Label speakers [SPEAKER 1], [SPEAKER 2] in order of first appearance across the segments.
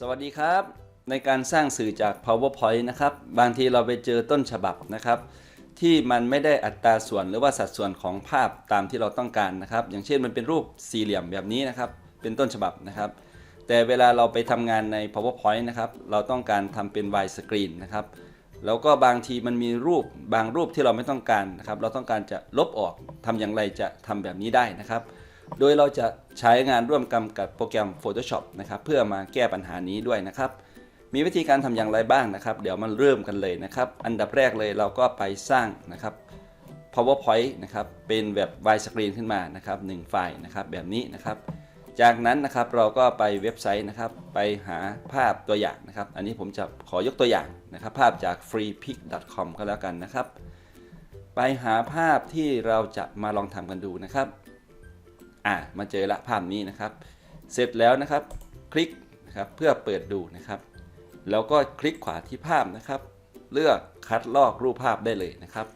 [SPEAKER 1] สวัสดีครับ ในการสร้างสื่อจาก PowerPoint นะครับ บางทีเราไปเจอต้นฉบับนะครับ ที่มันไม่ได้อัตราส่วนหรือว่าสัดส่วนของภาพตามที่เราต้องการนะครับ อย่างเช่นมันเป็นรูปสี่เหลี่ยมแบบนี้นะครับ เป็นต้นฉบับนะครับ แต่เวลาเราไปทำงานใน PowerPoint นะครับ เราต้องการทำเป็น wide screen นะครับแล้วก็บางทีมันมีรูปบางรูปที่เราไม่ต้องการนะครับ เราต้องการจะลบออกทำอย่างไรจะทำแบบนี้ได้นะครับ โดยเราจะใช้งานร่วมกันกับโปรแกรม Photoshop นะครับเพื่อมาแก้ปัญหานี้ด้วยนะครับ มีวิธีการทำอย่างไรบ้างนะครับ เดี๋ยวมาเริ่มกันเลยนะครับ อันดับแรกเลยเราก็ไปสร้างนะครับ PowerPoint นะครับเป็นแบบ wide screen ขึ้นมานะครับหนึ่งไฟล์นะครับแบบนี้นะครับจากนั้นนะครับเราก็ไปเว็บไซต์นะครับไปหาภาพตัวอย่างนะครับ อันนี้ผมจะขอยกตัวอย่างนะครับ ภาพจาก freepic.com ก็แล้วกันนะครับ ไปหาภาพที่เราจะมาลองทำกันดูนะครับ อ่ามาเจอละภาพนี้นะครับ เสร็จแล้วนะครับ คลิกนะครับเพื่อเปิดดูนะครับ แล้วก็คลิกขวาที่ภาพนะครับ เลือกคัดลอกรูปภาพได้เลยนะครับ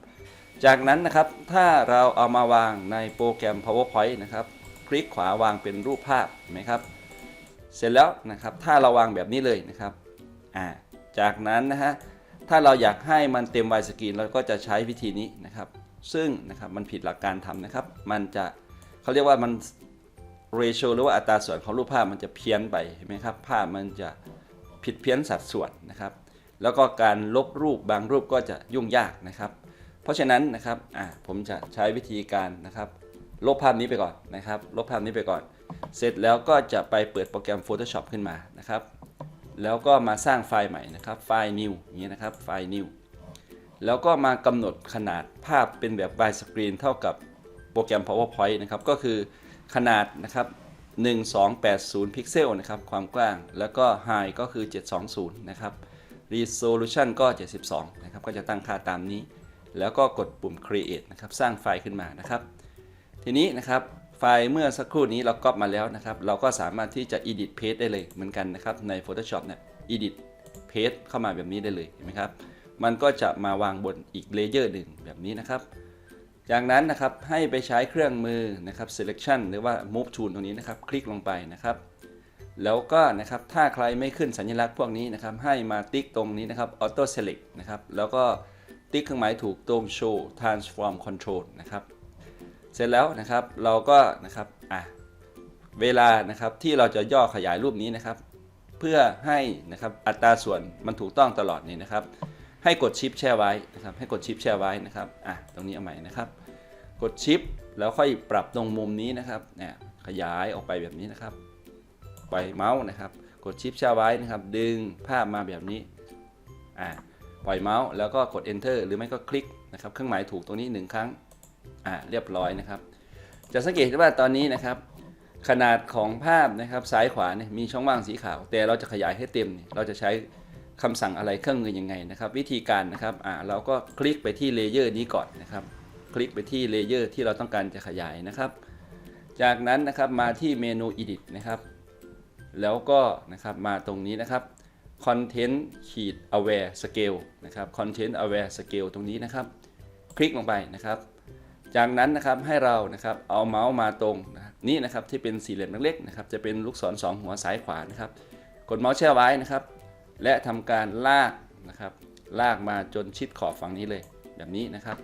[SPEAKER 1] จากนั้นนะครับถ้าเราเอามาวางในโปรแกรม PowerPoint นะครับ คลิกขวาวางเป็นรูปภาพเห็นไหมครับ เสร็จแล้วนะครับถ้าเราวางแบบนี้เลยนะครับอ่าจากนั้นนะฮะถ้าเราอยากให้มันเต็มไวสกรีนเราก็จะใช้วิธีนี้นะครับ ซึ่งนะครับมันผิดหลักการทำนะครับ มันจะ เขาเรียกว่ามันเรโชหรือว่าอัตราส่วนของรูปภาพมันจะเพี้ยนไปเห็นไหมครับ ภาพมันจะผิดเพี้ยนสัดส่วนนะครับ แล้วก็การลบรูปบางรูปก็จะยุ่งยากนะครับ เพราะฉะนั้นนะครับอ่าผมจะใช้วิธีการนะครับ ลบภาพนี้ไปก่อนนะครับ ลบภาพนี้ไปก่อน เสร็จแล้วก็จะไปเปิดโปรแกรม Photoshop ขึ้นมานะครับ แล้วก็มาสร้างไฟล์ใหม่นะครับ ไฟล์ new อย่างนี้นะครับ ไฟล์ new แล้วก็มากำหนดขนาดภาพเป็นแบบ wide screen เท่ากับ โปรแกรม PowerPoint นะครับ ก็คือขนาดนะครับ 1280 พิกเซลนะครับ ความกว้าง แล้วก็ high ก็คือ 720 นะครับ resolution ก็ 72 นะครับ ก็จะตั้งค่าตามนี้ แล้วก็กดปุ่ม create นะครับ สร้างไฟล์ขึ้นมานะครับ ทีนี้นะครับไฟล์เมื่อสักครู่นี้เราก๊อปมาแล้วนะครับ เราก็สามารถที่จะ edit page ได้เลยเหมือนกันนะครับ ใน Photoshop เนี่ย edit page เข้ามาแบบนี้ได้เลยเห็นไหมครับ มันก็จะมาวางบนอีกเลเยอร์หนึ่งแบบนี้นะครับ จากนั้นนะครับให้ไปใช้เครื่องมือนะครับ selection หรือว่า move tool ตรงนี้นะครับ คลิกลงไปนะครับ แล้วก็นะครับถ้าใครไม่ขึ้นสัญลักษณ์พวกนี้นะครับ ให้มาติ๊กตรงนี้นะครับ auto select นะครับ แล้วก็ติ๊กเครื่องหมายถูกตรง show transform control นะครับ เสร็จแล้วนะครับเราก็นะครับอะเวลานะครับที่เราจะย่อขยายรูปนี้นะครับ เพื่อให้นะครับอัตราส่วนมันถูกต้องตลอดนี่นะครับให้กดชิปแช่ไว้นะครับ ให้กดชิปแช่ไว้นะครับ อะ ตรงนี้เอาใหม่นะครับ กดชิปแล้วค่อยปรับตรงมุมนี้นะครับเนี่ยขยายออกไปแบบนี้นะครับปล่อยเมาส์นะครับ กดชิปช่ไว้นะครับ ดึงภาพมาแบบนี้อะปล่อยเมาส์แล้วก็กด enter หรือไม่ก็คลิกนะครับเครื่องหมายถูกตรงนี้หนึ่งครั้งอ่าเรียบร้อยนะครับ จะสังเกตได้ว่าตอนนี้นะครับ ขนาดของภาพนะครับซ้ายขวาเนี่ยมีช่องว่างสีขาว แต่เราจะขยายให้เต็มเนี่ยเราจะใช้คำสั่งอะไรเครื่องมือยังไงนะครับ วิธีการนะครับอ่าเราก็คลิกไปที่เลเยอร์นี้ก่อนนะครับ คลิกไปที่เลเยอร์ที่เราต้องการจะขยายนะครับ จากนั้นนะครับมาที่เมนู edit นะครับ แล้วก็นะครับมาตรงนี้นะครับ content ขีด aware scale นะครับ content aware scale ตรงนี้นะครับ คลิกลงไปนะครับ จากนั้นนะครับให้เรานะครับเอาเมาส์มาตรงน,นี่นะครับที่เป็นสี่เหลี่ยมเล็กๆนะครับจะเป็นลูกศรสองหัวซ้ายขวานะครับ กดเมาส์แช่ไว้นะครับ และทำการลากนะครับลากมาจนชิดขอบฝั่งนี้เลยแบบนี้นะครับ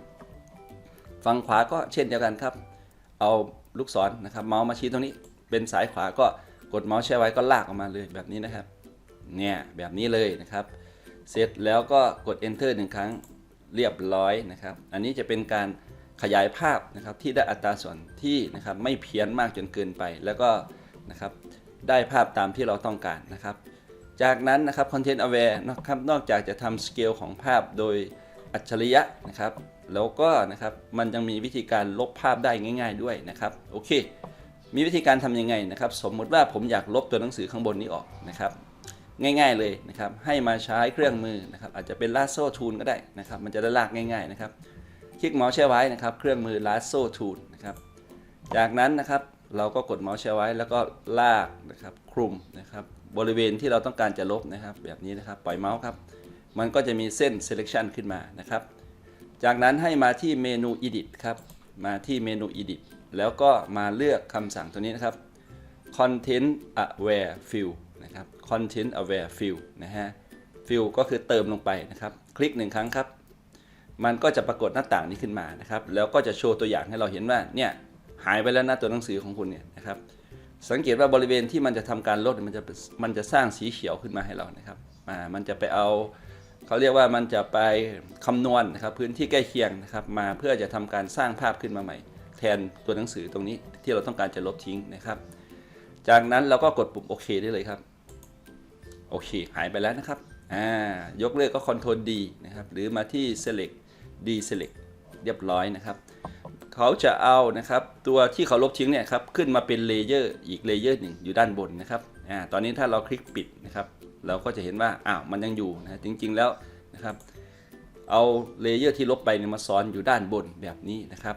[SPEAKER 1] ฝั่งขวาก็เช่นเดียวกันครับ เอาลูกศรนะครับ เมาส์มาชี้ตรงนี้ เป็นสายขวาก็กดเมาส์แช่ไว้ก็ลากออกมาเลยแบบนี้นะครับ เนี่ยแบบนี้เลยนะครับ เสร็จแล้วก็กด enter หนึ่งครั้งเรียบร้อยนะครับ อันนี้จะเป็นการขยายภาพนะครับที่ได้อัตราส่วนที่นะครับไม่เพี้ยนมากจนเกินไป แล้วก็นะครับได้ภาพตามที่เราต้องการนะครับ จากนั้นนะครับ Content Aware นะครับนอกจากจะทำสเกลของภาพโดยอัจฉริยะนะครับ แล้วก็นะครับมันยังมีวิธีการลบภาพได้ง่าย ๆด้วยนะครับโอเค มีวิธีการทำยังไงนะครับ สมมุติว่าผมอยากลบตัวหนังสือข้างบนนี้ออกนะครับ ง่าย ๆเลยนะครับ ให้มาใช้เครื่องมือนะครับ อาจจะเป็น lasso tool ก็ได้นะครับ มันจะได้ลากง่าย ๆนะครับ คลิกเมาส์แช่ไว้นะครับ เครื่องมือ lasso tool นะครับ จากนั้นนะครับเราก็กดเมาส์แช่ไว้แล้วก็ลากนะครับคลุมนะครับบริเวณที่เราต้องการจะลบนะครับ แบบนี้นะครับปล่อยเมาส์ครับ มันก็จะมีเส้น selection ขึ้นมานะครับ จากนั้นให้มาที่เมนู edit ครับ มาที่เมนู edit แล้วก็มาเลือกคำสั่งตัวนี้นะครับ content aware fill นะนะครับ content aware fill นะฮะ fill ก็คือเติมลงไปนะครับ คลิกหนึ่งครั้งครับ มันก็จะปรากฏหน้าต่างนี้ขึ้นมานะครับ แล้วก็จะโชว์ตัวอย่างให้เราเห็นว่า เนี่ย หายไปแล้วหนะตัวหนังสือของคุณเนี่ยนะครับ สังเกตว่าบริเวณที่มันจะทำการลดมันจะมันจะสร้างสีเขียวขึ้นมาให้เรานะครับอ่ามันจะไปเอา เขาเรียกว่ามันจะไปคำนวณนะครับพื้นที่ใกล้เคียงนะครับมาเพื่อจะทำการสร้างภาพขึ้นมาใหม่ แทนตัวหนังสือตรงนี้ที่เราต้องการจะลบทิ้งนะครับ จากนั้นเราก็กดปุ่มโอเคได้เลยครับโอเค หายไปแล้วนะครับอ่ายกเลิกก็ Ctrl D นะครับหรือมาที่ Select D Select เรียบร้อยนะครับเขาจะเอานะครับตัวที่เขาลบทิ้งเนี่ยครับขึ้นมาเป็นเลเยอร์อีกเลเยอร์หนึ่งอยู่ด้านบนนะครับอ่าตอนนี้ถ้าเราคลิกปิดนะครับ เราก็จะเห็นว่าอ้าวมันยังอยู่นะจริงๆแล้วนะครับ เอาเลเยอร์ที่ลบไปเนี่ยมาซ้อนอยู่ด้านบนแบบนี้นะครับ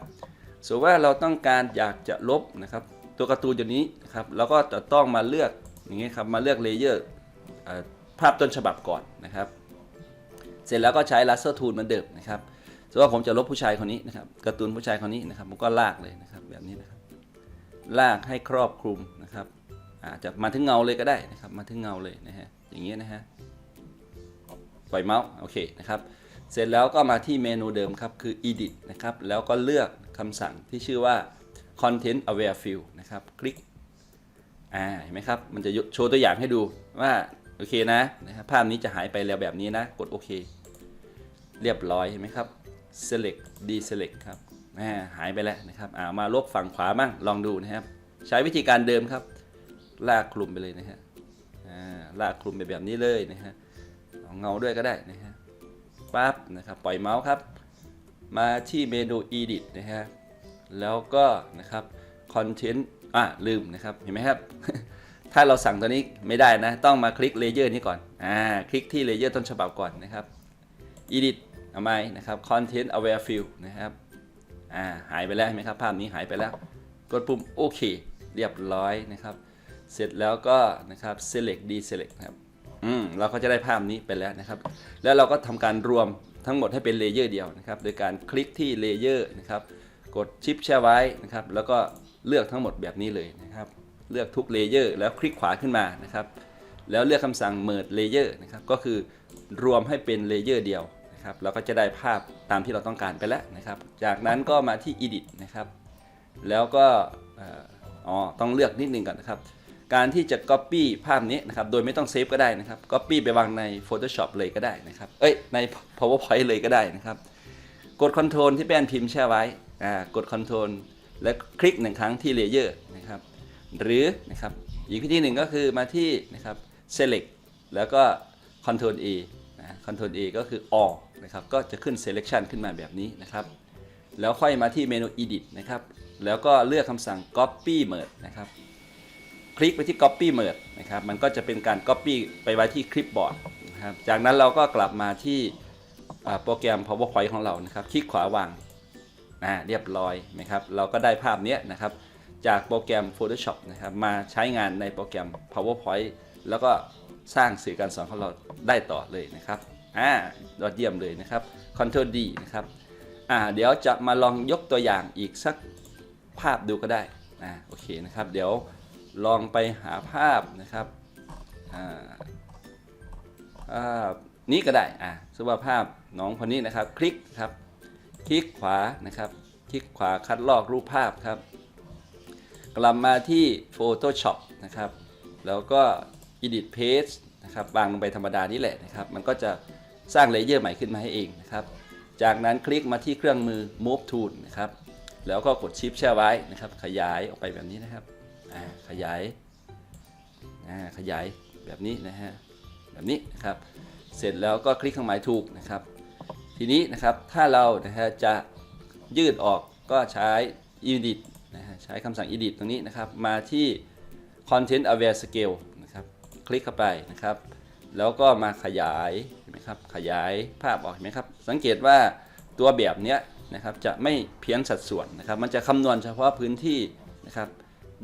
[SPEAKER 1] ส่วนว่าเราต้องการอยากจะลบนะครับตัวการ์ตูนตัวนี้นะครับเราก็จะต้องมาเลือกอย่างเงี้ยครับมาเลือกเลเยอร์ภาพต้นฉบับก่อนนะครับ เสร็จแล้วก็ใช้ laser tool เหมือนเดิมนะครับส่วนว่าผมจะลบผู้ชายคนนี้นะครับการ์ตูนผู้ชายคนนี้นะครับผมก็ลากเลยนะครับแบบนี้นะครับลากให้ครอบคลุมนะครับ อาจจะมาถึงเงาเลยก็ได้นะครับ มาถึงเงาเลยนะฮะ อย่างเงี้ยนะฮะ ปล่อยเมาส์ โอเคนะครับ เสร็จแล้วก็มาที่เมนูเดิมครับ คือ edit นะครับ แล้วก็เลือกคำสั่งที่ชื่อว่า content aware fill นะครับ คลิก อ่า เห็นไหมครับ มันจะโชว์ตัวอย่างให้ดูว่า โอเคนะนะครับภาพนี้จะหายไปแล้วแบบนี้นะ กดโอเค เรียบร้อย เห็นไหมครับ select deselect ครับ อ่า หายไปแล้วนะครับ อ่า มาลบฝั่งขวาบ้าง ลองดูนะครับ ใช้วิธีการเดิมครับ ลากคลุมไปเลยนะฮะอ่าลากคลุมไปแบบนี้เลยนะฮะเอาเงาด้วยก็ได้นะฮะปั๊บนะครับปล่อยเมาส์ครับ มาที่เมนู edit นะฮะแล้วก็นะครับ content อะลืมนะครับเห็นไหมครับ ถ้าเราสั่งตัวนี้ไม่ได้นะ ต้องมาคลิกเลเยอร์นี้ก่อนอ่าคลิกที่เลเยอร์ต้นฉบับก่อนนะครับ edit เอาไหมนะครับ content aware fill นะครับอ่าหายไปแล้วเห็นไหมครับ ภาพนี้หายไปแล้ว กดปุ่มโอเค เรียบร้อยนะครับ เสร็จแล้วก็นะครับ select deselect นะครับอืมเราก็จะได้ภาพนี้ไปแล้วนะครับ แล้วเราก็ทำการรวมทั้งหมดให้เป็นเลเยอร์เดียวนะครับ โดยการคลิกที่เลเยอร์นะครับ กดชิปแช่ไว้นะครับ แล้วก็เลือกทั้งหมดแบบนี้เลยนะครับ เลือกทุกเลเยอร์แล้วคลิกขวาขึ้นมานะครับ แล้วเลือกคำสั่ง merge layer นะครับ ก็คือรวมให้เป็นเลเยอร์เดียวนะครับ เราก็จะได้ภาพตามที่เราต้องการไปแล้วนะครับ จากนั้นก็มาที่ edit นะครับ แล้วก็เอ่ออ๋อต้องเลือกนิดนึงก่อนนะครับ การที่จะ Copy ภาพนี้นะครับโดยไม่ต้องเซฟก็ได้นะครับ Copy ไปวางใน Photoshop เลยก็ได้นะครับเอ้ยใน PowerPoint เลยก็ได้นะครับ กด Ctrl ที่แป้นพิมพ์แช่ไว้อ่ากด Ctrl และคลิกหนึ่งครั้งที่ Layer นะครับหรือนะครับอีกวิธีหนึ่งก็คือมาที่นะครับ Select แล้วก็ Ctrl A นะ Ctrl A ก็คือ All นะครับก็จะขึ้น Selection ขึ้นมาแบบนี้นะครับ แล้วค่อยมาที่เมนู Edit นะครับแล้วก็เลือกคำสั่ง Copy Merge นะครับ คลิกไปที่ Copy Merge นะครับมันก็จะเป็นการ Copy ไปไว้ที่คลิปบอร์ดนะครับจากนั้นเราก็กลับมาที่โปรแกรม PowerPoint ของเรานะครับ คลิกขวาวางอ่าเรียบร้อยนะครับเราก็ได้ภาพนี้นะครับจากโปรแกรม Photoshop นะครับมาใช้งานในโปรแกรม PowerPoint แล้วก็สร้างสื่อการสอนของเราได้ต่อเลยนะครับอ่ายอดเยี่ยมเลยนะครับ Ctrl D นะครับอ่าเดี๋ยวจะมาลองยกตัวอย่างอีกสักภาพดูก็ได้อ่าโอเคนะครับ เดี๋ยว ลองไปหาภาพนะครับภาพนี้ก็ได้อ่าสมมติว่าภาพน้องคนนี้นะครับ คลิกครับ คลิกขวานะครับ คลิกขวาคัดลอกรูปภาพครับ กลับมาที่ Photoshop นะครับ แล้วก็ Edit Page นะครับวางลงไปธรรมดานี่แหละนะครับ มันก็จะสร้างเลเยอร์ใหม่ขึ้นมาให้เองนะครับ จากนั้นคลิกมาที่เครื่องมือ Move Tool นะครับ แล้วก็กดชิปแช่ไว้นะครับ ขยายออกไปแบบนี้นะครับ ขยายขยายแบบนี้นะฮะแบบนี้นะครับ เสร็จแล้วก็คลิกเครื่องหมายถูกนะครับ ทีนี้นะครับถ้าเรานะฮะจะยืดออกก็ใช้ edit นะฮะใช้คำสั่ง edit ตรงนี้นะครับ มาที่ content aware scale นะครับ คลิกเข้าไปนะครับ แล้วก็มาขยายเห็นไหมครับขยายภาพออกเห็นไหมครับ สังเกตว่าตัวแบบเนี้ยนะครับจะไม่เพี้ยนสัดส่วนนะครับ มันจะคำนวณเฉพาะพื้นที่นะครับ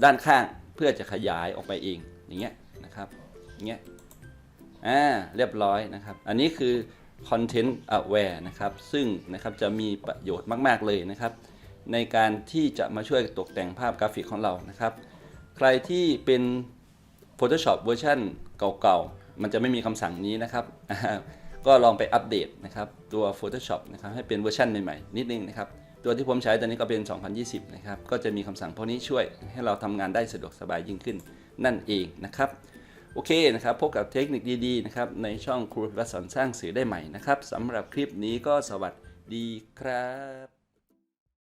[SPEAKER 1] ด้านข้างเพื่อจะขยายออกไปเองอย่างเงี้ยนะครับอย่างเงี้ยอ่าเรียบร้อยนะครับ อันนี้คือ content aware นะครับ ซึ่งนะครับจะมีประโยชน์มาก ๆ เลยนะครับ ในการที่จะมาช่วยตกแต่งภาพกราฟิกของเรานะครับ ใครที่เป็น Photoshop เวอร์ชันเก่าๆ มันจะไม่มีคำสั่งนี้นะครับ ก็ลองไปอัปเดตนะครับ ตัว Photoshop นะครับให้เป็นเวอร์ชันใหม่ ๆ นิดนึงนะครับ ตัวที่ผมใช้ตอนนี้ก็เป็น 2020 นะครับ ก็จะมีคำสั่งพวกนี้ช่วยให้เราทำงานได้สะดวกสบายยิ่งขึ้นนั่นเองนะครับโอเคนะครับ พบกับเทคนิคดีๆนะครับในช่องครูพิวัฒสอนสร้างสื่อได้ใหม่นะครับสำหรับคลิปนี้ก็สวัสดีครับ